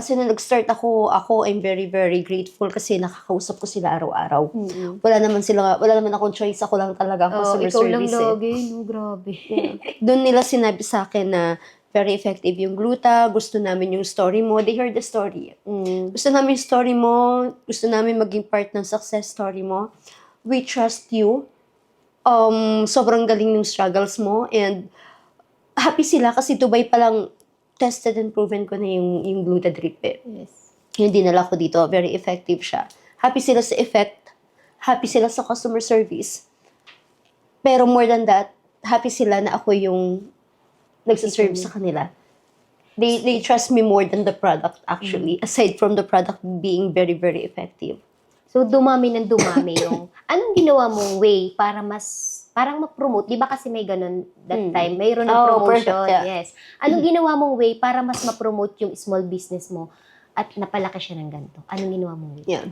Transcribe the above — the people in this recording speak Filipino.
Kasi nung nag-start ako, ako I'm very, very grateful kasi nakakausap ko sila araw-araw. Mm-mm. Wala naman sila, wala naman akong choice. Ako lang talaga ang Oh, customer ikaw lang service. eh. lagi, no? Grabe. Doon nila sinabi sa akin na very effective yung gluta, gusto namin yung story mo. They heard the story. Mm. Gusto namin yung story mo, gusto namin maging part ng success story mo. We trust you. Um, sobrang galing ng struggles mo and happy sila kasi Dubai pa lang tested and proven ko na yung, yung gluta drip eh. Yes. Yung dinala ko dito, very effective siya. Happy sila sa effect, happy sila sa customer service. Pero more than that, happy sila na ako yung nagsaserve sa kanila. They, they trust me more than the product actually, aside from the product being very, very effective. So, dumami ng dumami yung... Anong ginawa mong way para mas... Parang ma-promote? Di ba kasi may ganun that Mm. time? Mayroon ng Oh, promotion. perfect, yeah. Yes. Anong ginawa mong way para mas ma-promote yung small business mo at napalaki siya ng ganito? Anong ginawa mong way? Yeah.